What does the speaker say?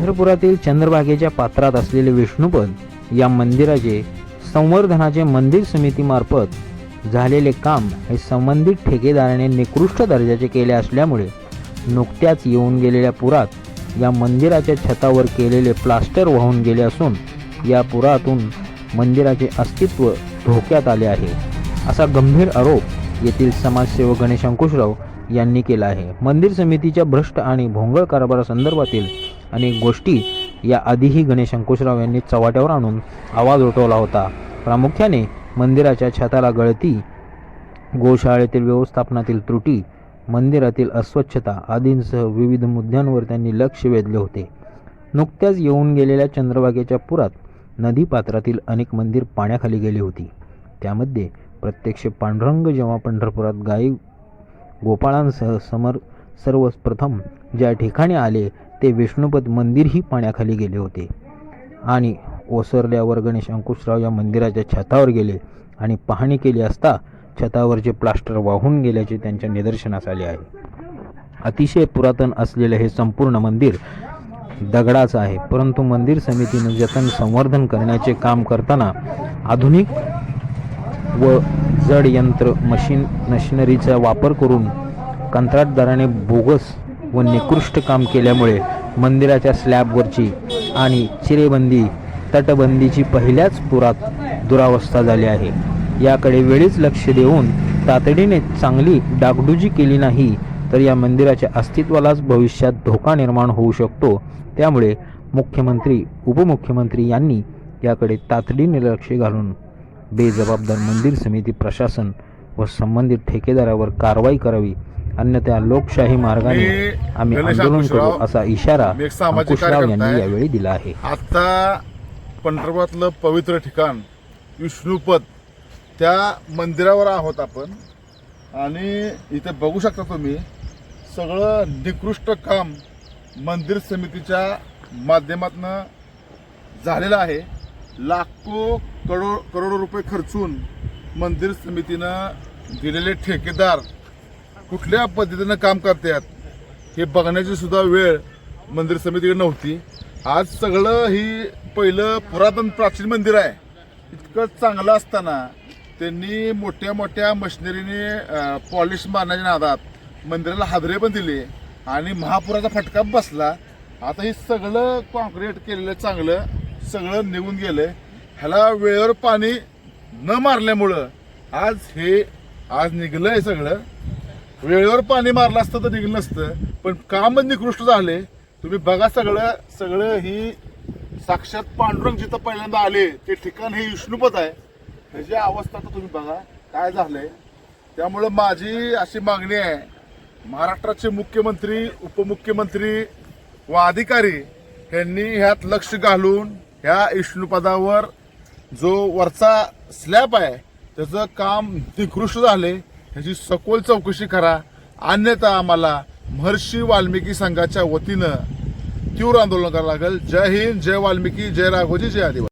पंढरपुरातील चंद्रभागेच्या पात्रात असलेले विष्णुपद या मंदिराचे संवर्धनाचे मंदिर समितीमार्फत झालेले काम हे संबंधित ठेकेदाराने निकृष्ट दर्जाचे केले असल्यामुळे नुकत्याच येऊन गेलेल्या पुरात या मंदिराच्या छतावर केलेले प्लास्टर वाहून गेले असून या पुरातून मंदिराचे अस्तित्व धोक्यात आले आहे असा गंभीर आरोप येथील समाजसेवक गणेश अंकुशराव यांनी केला आहे. मंदिर समितीच्या भ्रष्ट आणि भोंगळ कारभारासंदर्भातील अनेक गोष्टी. या आधीही गणेश अंकुशराव यांनी चव्हाट्यावर आणून आवाज उठवला होता. प्रामुख्याने मंदिराच्या छताला गळती गोशाळेतील व्यवस्थापनातील त्रुटी मंदिरातील अस्वच्छता आदींसह विविध मुद्द्यांवर त्यांनी लक्ष वेधले होते. नुकत्याच येऊन गेलेल्या चंद्रभागेच्या पुरात नदीपात्रातील अनेक मंदिर पाण्याखाली गेली होती. त्यामध्ये प्रत्यक्ष पांडुरंग जेव्हा पंढरपुरात गायी गोपाळांसह समर सर्वप्रथम ज्या ठिकाणी आले ते विष्णुपद मंदिरही पाण्याखाली गेले होते. आणि ओसरल्यावर गणेश अंकुशराव या मंदिराच्या छतावर गेले आणि पाहणी केली असता छतावरचे प्लास्टर वाहून गेल्याचे त्यांच्या निदर्शनास आले आहे. अतिशय पुरातन असलेले हे संपूर्ण मंदिर दगडाचं आहे. परंतु मंदिर समितीने जतन संवर्धन करण्याचे काम करताना आधुनिक व जड यंत्र मशीन मशिनरीचा वापर करून कंत्राटदाराने बोगस व निकृष्ट काम केल्यामुळे मंदिराच्या स्लॅबवरची आणि चिरेबंदी तटबंदीची पहिल्याच पुरात दुरावस्था झाली आहे. याकडे वेळीच लक्ष देऊन तातडीने चांगली डागडुजी केली नाही तर या मंदिराच्या अस्तित्वालाच भविष्यात धोका निर्माण होऊ शकतो. त्यामुळे मुख्यमंत्री उपमुख्यमंत्री यांनी याकडे तातडीने लक्ष घालून बेजबाबदार मंदिर समिती प्रशासन व संबंधित ठेकेदारावर कारवाई करावी अन्यथा लोकशाही मार्गाने आम्ही आंदोलन करू असा इशारा अंकुशराव यांनी. यावेळी दिला आहे. आता पंढरपुरातलं पवित्र ठिकाण विष्णुपद त्या मंदिरावर आहोत आपण. आणि इथे बघू शकता तुम्ही सगळं निकृष्ट काम मंदिर समितीच्या माध्यमातनं झालेलं आहे. लाखो करोड करोडो रुपये खर्चून मंदिर समितीनं दिलेले ठेकेदार कुठल्या पद्धतीनं काम करतात हे बघण्याची सुद्धा वेळ मंदिर समितीकडे नव्हती. आज सगळं ही पहिलं पुरातन प्राचीन मंदिर आहे. इतकं चांगलं असताना त्यांनी मोठ्या मोठ्या मशिनरीने पॉलिश मारण्याच्या नादात मंदिराला हादरे पण दिले आणि महापुराचा फटका बसला. आता हे सगळं कॉन्क्रीट केलेलं चांगलं सगळं निघून गेलंय. ह्याला वेळेवर पाणी न मारल्यामुळं आज हे आज निघलंय सगळं. वेळेवर पाणी मारलं असतं तर निघलं नसतं. पण कामच निकृष्ट झाले. तुम्ही बघा सगळं सगळं ही साक्षात पांडुरंग जिथं पहिल्यांदा आले ते ठिकाण हे विष्णुपद आहे. ह्याची अवस्था तर तुम्ही बघा काय झालंय. त्यामुळं माझी अशी मागणी आहे महाराष्ट्राचे मुख्यमंत्री उपमुख्यमंत्री व अधिकारी यांनी ह्यात लक्ष घालून ह्या विष्णुपदावर जो वरचा स्लॅब आहे त्याचं काम निकृष्ट झाले. ह्याची सखोल चौकशी करा. अन्यथा आम्हाला महर्षी वाल्मिकी संघाच्या वतीनं तीव्र आंदोलन करावं लागेल. जय हिंद जय वाल्मिकी जय राघोजी जय आदिवासी.